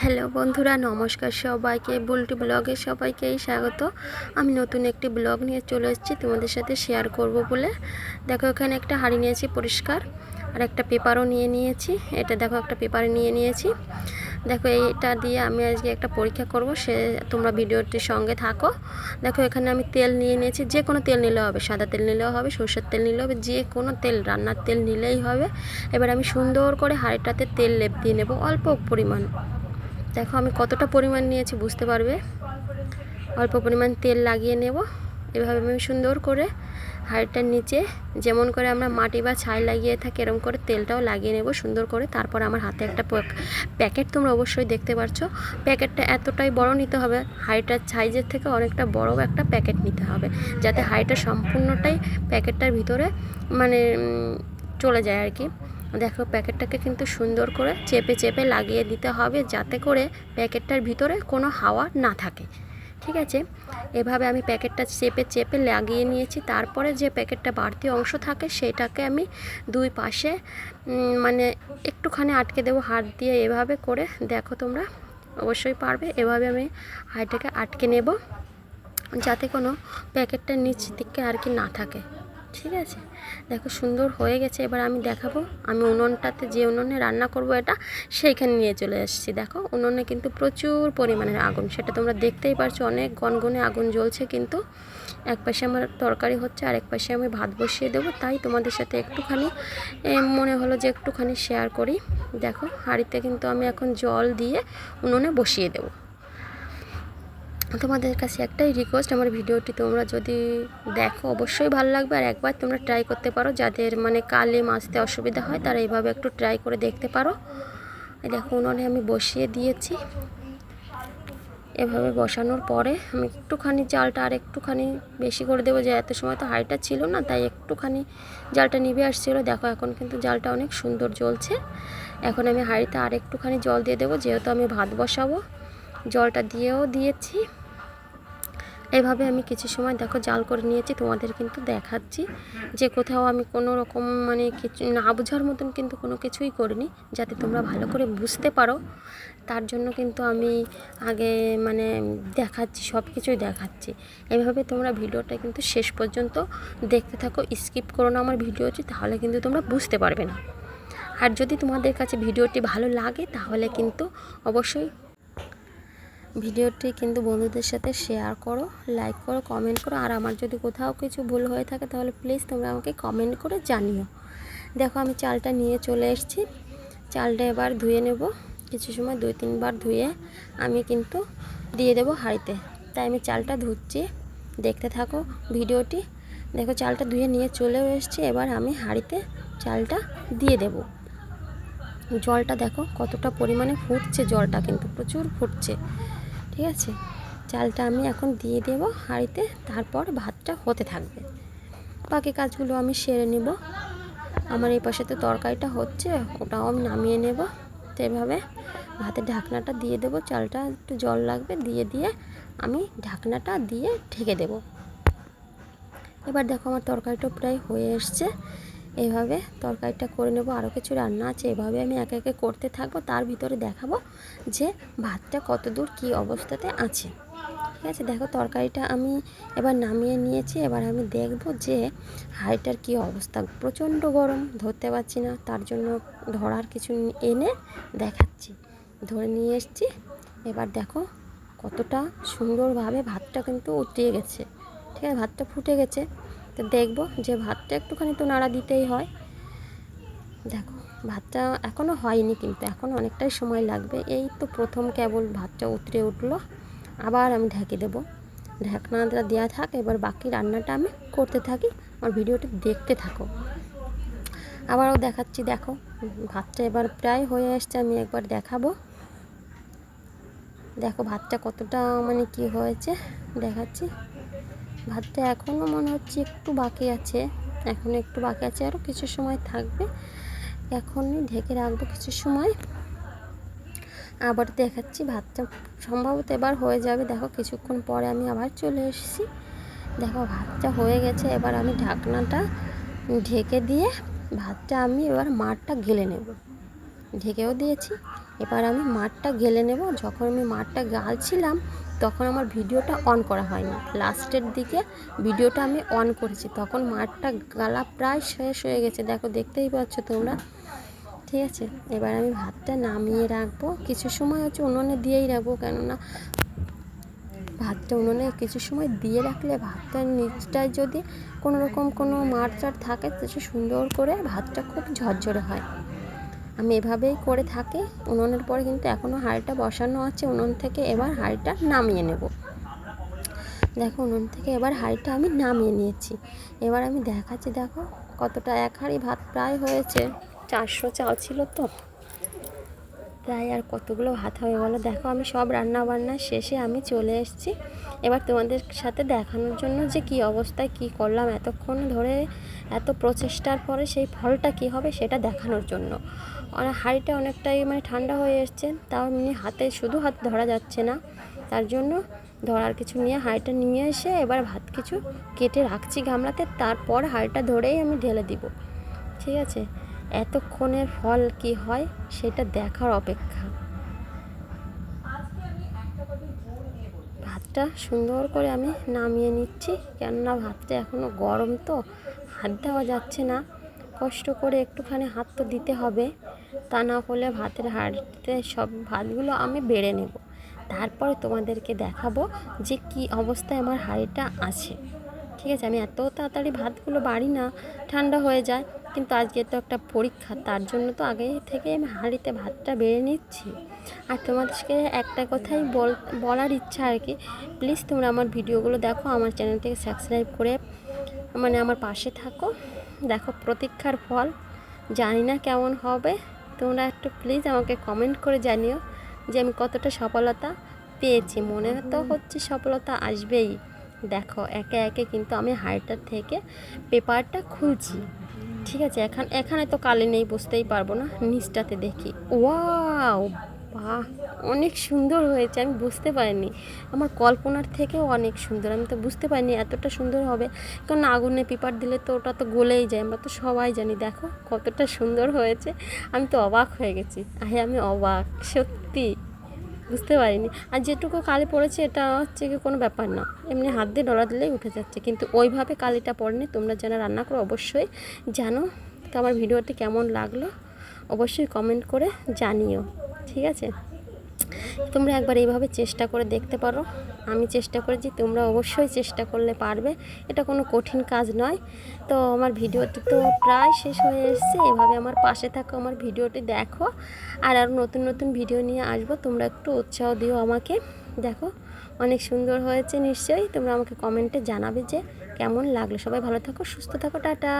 Hello বন্ধুরা, নমস্কার সবাইকে। বুলটি ব্লগে সবাইকেই স্বাগত। আমি নতুন একটি ব্লগ নিয়ে চলে এসেছি, তোমাদের সাথে শেয়ার করব বলে। দেখো, এখানে একটা হাঁড়ি নিয়েছি পরিষ্কার, আর একটা পেপারও নিয়ে নিয়েছি। এটা দেখো, একটা পেপার নিয়ে নিয়েছি। দেখো, এইটা দিয়ে আমি আজকে একটা পরীক্ষা করব, সে তোমরা ভিডিওটির সঙ্গে থাকো। দেখো, এখানে আমি তেল নিয়ে নিয়েছি, যে কোনো তেল নিলেও হবে, সাদা তেল নিলেও হবে, সরষের তেল নিলেও হবে, যে কোনো তেল, রান্নার তেল নিলেই হবে। এবার আমি সুন্দর করে হাঁড়িটাতে তেল লেপ দিয়ে নেব, অল্প পরিমাণ। দেখো আমি কতটা পরিমাণ নিয়েছি বুঝতে পারবে? অল্প পরিমাণ তেল লাগিয়ে নেব। এভাবে আমি সুন্দর করে হাঁড়িটার নিচে যেমন করে আমরা মাটি বা ছাই লাগিয়ে থাকি, এরকম করে তেলটাও লাগিয়ে নেব সুন্দর করে। তারপর আমার হাতে একটা প্যাকেট তোমরা অবশ্যই দেখতে পাচ্ছ প্যাকেটটা এতটাই বড় নিতে হবে, হাঁড়িটার সাইজের থেকে অনেকটা বড় একটা প্যাকেট নিতে হবে, যাতে হাঁড়িটা সম্পূর্ণটাই প্যাকেটটার ভিতরে মানে চলে যায় আর কি। দেখো, প্যাকেটটাকে কিন্তু সুন্দর করে চেপে চেপে লাগিয়ে দিতে হবে যাতে করে প্যাকেটটার ভিতরে কোনো হাওয়া না থাকে। ঠিক আছে? এভাবে আমি প্যাকেটটা চেপে চেপে লাগিয়ে নিয়েছি। তারপরে যে প্যাকেটটা বাড়তি অংশ থাকে, সেটাকে আমি দুই পাশে মানে একটুখানি আটকে দেবো হাত দিয়ে এভাবে করে। দেখো তোমরা, অবশ্যই পারবে। এভাবে আমি হাঁড়িটাকে আটকে নেব যাতে কোনো প্যাকেটটার নিচ দিকে আর কি না থাকে। ঠিক আছে? দেখো সুন্দর হয়ে গেছে, এবার আমি দেখাবো। আমি উনুনটাতে যে উনুনে রান্না করব এটা, সেইখানে নিয়ে চলে এসেছি। দেখো, উনুনে কিন্তু প্রচুর পরিমাণের আগুন। সেটা তোমরা দেখতেই পারছ, অনেক গনগনে আগুন জ্বলছে কিন্তু। এক পাশে আমার তরকারি হচ্ছে আর এক পাশে আমি ভাত বসিয়ে দেবো। তাই তোমাদের সাথে একটুখানি মনে হলো যে একটুখানি শেয়ার করি। দেখো, হাঁড়িতে কিন্তু আমি এখন জল দিয়ে উনুনে বসিয়ে দেবো। তোমাদের কাছে একটাই রিকোয়েস্ট আমার ভিডিওটি তোমরা যদি দেখো, অবশ্যই ভালো লাগবে। আর একবার তোমরা ট্রাই করতে পারো। যাদের মানে কালে মাছতে অসুবিধা হয়, তারা এইভাবে একটু ট্রাই করে দেখতে পারো। দেখো, উনুনে আমি বসিয়ে দিয়েছি। এভাবে বসানোর পরে আমি একটুখানি জালটা আর একটুখানি বেশি করে দেবো। যে এত সময় তো হাইটা ছিল না, তাই একটুখানি জালটা নিভে আসছিল। দেখো, এখন কিন্তু জালটা অনেক সুন্দর জ্বলছে। এখন আমি হাঁড়িতে আর একটুখানি জল দিয়ে দেবো। যেহেতু আমি ভাত বসাবো জলটা দিয়েও দিয়েছি। এভাবে আমি কিছু সময় দেখো জাল করে নিয়েছি, তোমাদের কিন্তু দেখাচ্ছি। যে কোথাও আমি কোনো রকম মানে কিছু না বোঝার মতন কিন্তু কোনো কিছুই করিনি, যাতে তোমরা ভালো করে বুঝতে পারো। তার জন্য কিন্তু আমি আগে মানে দেখাচ্ছি সব কিছুই দেখাচ্ছি। এভাবে তোমরা ভিডিওটা কিন্তু শেষ পর্যন্ত দেখতে থাকো, স্কিপ করো না আমার ভিডিও ভিডিওটি, তাহলে কিন্তু তোমরা বুঝতে পারবে না। আর যদি তোমাদের কাছে ভিডিওটি ভালো লাগে, তাহলে কিন্তু অবশ্যই ভিডিওটি কিন্তু বন্ধুদের সাথে শেয়ার করো লাইক করো কমেন্ট করো। আর আমার যদি কোথাও কিছু ভুল হয়ে থাকে, তাহলে প্লিজ তোমরা আমাকে কমেন্ট করে জানিও। দেখো, আমি চালটা নিয়ে চলে এসেছি। চালটা এবার ধুয়ে নেব। কিছু সময় দুই, তিনবার ধুয়ে আমি কিন্তু দিয়ে দেব হাঁড়িতে। তাই আমি চালটা ধুচ্ছি। দেখতে থাকো ভিডিওটি। দেখো, চালটা ধুয়ে নিয়ে চলেও এসেছি। এবার আমি হাঁড়িতে চালটা দিয়ে দেব। জলটা দেখো, কতটা পরিমাণে ফুটছে জলটা কিন্তু, প্রচুর ফুটছে। ঠিক আছে? চালটা আমি এখন দিয়ে দেব হাঁড়িতে, তারপর ভাতটা হতে থাকবে। বাকি কাজগুলো আমি সেরে নেব। আমার এই পাশে তো তরকারিটা হচ্ছে, ওটাও আমি নামিয়ে নেব। তো এভাবে ভাতের ঢাকনাটা দিয়ে দেব, চালটা একটু জল লাগবে, দিয়ে দিয়ে আমি ঢাকনাটা দিয়ে ঢেকে দেব। এবার দেখো আমার তরকারিটা প্রায় হয়ে এসছে। এইভাবে তরকারিটা করে নেব। আরও কিছু রান্না আছে, এভাবে আমি একে একে করতে থাকব। তার ভিতরে দেখাবো যে ভাতটা কত দূর কী অবস্থাতে আছে। ঠিক আছে, দেখো তরকারিটা আমি এবার নামিয়ে নিয়েছি। এবার আমি দেখব যে হাঁড়িটার কী অবস্থা। প্রচণ্ড গরম, ধরতে পারছি না। তার জন্য ধরার কিছু এনে দেখাচ্ছি। ধরে নিয়ে এসছি। এবার দেখো কতটা সুন্দরভাবে ভাতটা কিন্তু উঠিয়ে গেছে। ঠিক আছে, ভাতটা ফুটে গেছে। তো দেখব যে ভাতটা একটুখানি তো নাড়া দিতেই হয়। দেখো, ভাতটা এখনও হয়নি কিন্তু এখন অনেকটাই সময় লাগবে। এই তো প্রথম কেবল ভাতটা উতরে উঠল, আবার আমি ঢেকে দেবো। ঢাকনাটা দেওয়া থাক, এবার বাকি রান্নাটা আমি করতে থাকি, আমার ভিডিওটি দেখতে থাকো। আবারও দেখাচ্ছি, দেখো, ভাতটা এবার প্রায় হয়ে আসছে আমি একবার দেখাবো। দেখো ভাতটা কতটা মানে কি হয়েছে, দেখাচ্ছি। ভাতটা এখনও মনে হচ্ছে একটু বাকি আছে। এখনও একটু বাকি আছে আরও কিছু সময় থাকবে। এখনই ঢেকে রাখব কিছু সময়। আবার দেখাচ্ছি ভাতটা। সম্ভবত এবার হয়ে যাবে। দেখো, কিছুক্ষণ পরে আমি আবার চলে এসেছি। দেখো, ভাতটা হয়ে গেছে। এবার আমি ঢাকনাটা ঢেকে দিয়ে ভাতটা আমি এবার মাঠটা গেলে নেব। ঢেকেও দিয়েছি। এবার আমি মাঠটা গেলে নেব। যখন আমি মাঠটা গালছিলাম তখন আমার ভিডিওটা অন করা হয়নি। লাস্টের দিকে ভিডিওটা আমি অন করেছি। তখন মাঠটা গালা প্রায় শেষ হয়ে গেছে। দেখো, দেখতেই পাচ্ছ তোমরা? ঠিক আছে? এবার আমি ভাতটা নামিয়ে রাখব। কিছু সময় হচ্ছে উনুনে দিয়েই রাখব। কেননা ভাতটা উনুনে কিছু সময় দিয়ে রাখলে ভাতটার নিচটায় যদি কোনো রকম কোনো চার থাকে, তো সুন্দর করে ভাতটা খুব ঝরঝরে হয়। আমি এভাবেই করে থাকি। উনুনের পরে কিন্তু এখনও হাঁড়িটা বসানো আছে। উনুন থেকে এবার হাঁড়িটা নামিয়ে নেব। দেখো, উনুন থেকে এবার হাঁড়িটা আমি নামিয়ে নিয়েছি। এবার আমি দেখাচ্ছি, দেখো কতটা এক হাঁড়ি ভাত প্রায় হয়েছে। চারশো চাল ছিল তো। প্রায় আর কতগুলো ভাত হবে বলো? দেখো, আমি সব রান্না বান্না শেষে আমি চলে এসেছি। এবার তোমাদের সাথে দেখানোর জন্য যে কি অবস্থায় কি করলাম, এতক্ষণ ধরে, এত প্রচেষ্টার পরে সেই ফলটা কি হবে সেটা দেখানোর জন্য। হাঁড়িটা অনেকটাই মানে ঠান্ডা হয়ে এসছে, তাও এমনি হাতে শুধু হাত ধরা যাচ্ছে না। তার জন্য ধরার কিছু নিয়ে হাঁড়িটা নিয়ে এসে এবার ভাত কিছু কেটে রাখছি গামলাতে, তারপর হাঁড়িটা ধরেই আমি ঢেলে দিব। ঠিক আছে? এতক্ষণের ফল কি হয় সেটা দেখার অপেক্ষা। ভাতটা সুন্দর করে আমি নামিয়ে নিচ্ছি, কেননা ভাতটা এখনও গরম তো, হাত দেওয়া যাচ্ছে না। কষ্ট করে একটুখানি হাত তো দিতে হবে, তা না হলে ভাতের হাঁড়িতে সব ভাতগুলো আমি বেড়ে নেব। তারপরে তোমাদেরকে দেখাবো যে কি অবস্থায় আমার হাঁড়িটা আছে। ঠিক আছে, আমি এত তাড়াতাড়ি ভাতগুলো বাড়ি না, ঠান্ডা হয়ে যায়। কিন্তু আজকে তো একটা পরীক্ষা, তার জন্য তো আগে থেকে আমি হাঁড়িতে ভাতটা বেড়ে নিচ্ছি। আর তোমাদেরকে একটা কথাই বল, বলার ইচ্ছা আর কি। প্লিজ তোমরা আমার ভিডিওগুলো দেখো, আমার চ্যানেলটাকে সাবস্ক্রাইব করে মানে আমার পাশে থাকো। দেখো প্রতীক্ষার ফল, জানি না কেমন হবে। তোমরা একটু প্লিজ আমাকে কমেন্ট করে জানিও যে আমি কতটা সফলতা পেয়েছি। মনে তো হচ্ছে সফলতা আসবেই। দেখো, একে একে কিন্তু আমি হাড়িটার থেকে পেপারটা খুলছি। ঠিক আছে, এখন, এখানে তো কালি নেই, বুঝতেই পারব না। নিচটাতে দেখি। ওয়াও, বাহ, অনেক সুন্দর হয়েছে, আমি বুঝতে পারিনি। আমার কল্পনার থেকেও অনেক সুন্দর, আমি তো বুঝতে পারিনি এতটা সুন্দর হবে। কারণ আগুনে পেপার দিলে তো ওটা তো গলেই যায়, আমরা তো সবাই জানি, দেখো কতটা সুন্দর হয়েছে। আমি তো অবাক হয়ে গেছি। আহে আমি অবাক, সত্যি। বুঝতে পারিনি। আর যেটুকু কালি পড়েছে, এটা হচ্ছে কি কোনো ব্যাপার না। এমনি হাত দিয়ে ডলা দিলেই উঠে যাচ্ছে। কিন্তু ওইভাবে কালিটা পড়েনি। তোমরা যেন রান্না করো, অবশ্যই জানো তো আমার ভিডিওটি কেমন লাগল। অবশ্যই কমেন্ট করে জানিও। ঠিক আছে? তোমরা একবার এইভাবে চেষ্টা করে দেখতে পারো। আমি চেষ্টা করেছি, তোমরা অবশ্যই চেষ্টা করলে পারবে। এটা কোনো কঠিন কাজ নয়। তো আমার ভিডিওটি তো প্রায় শেষ হয়ে এসছে। এভাবে আমার পাশে থাকো, আমার ভিডিওটি দেখো। আর আরও নতুন নতুন ভিডিও নিয়ে আসব। তোমরা একটু উৎসাহ দিও আমাকে। দেখো, অনেক সুন্দর হয়েছে নিশ্চয়ই। তোমরা আমাকে কমেন্টে জানাবে যে কেমন লাগল। সবাই ভালো থাকো, সুস্থ থাকো, টাটা।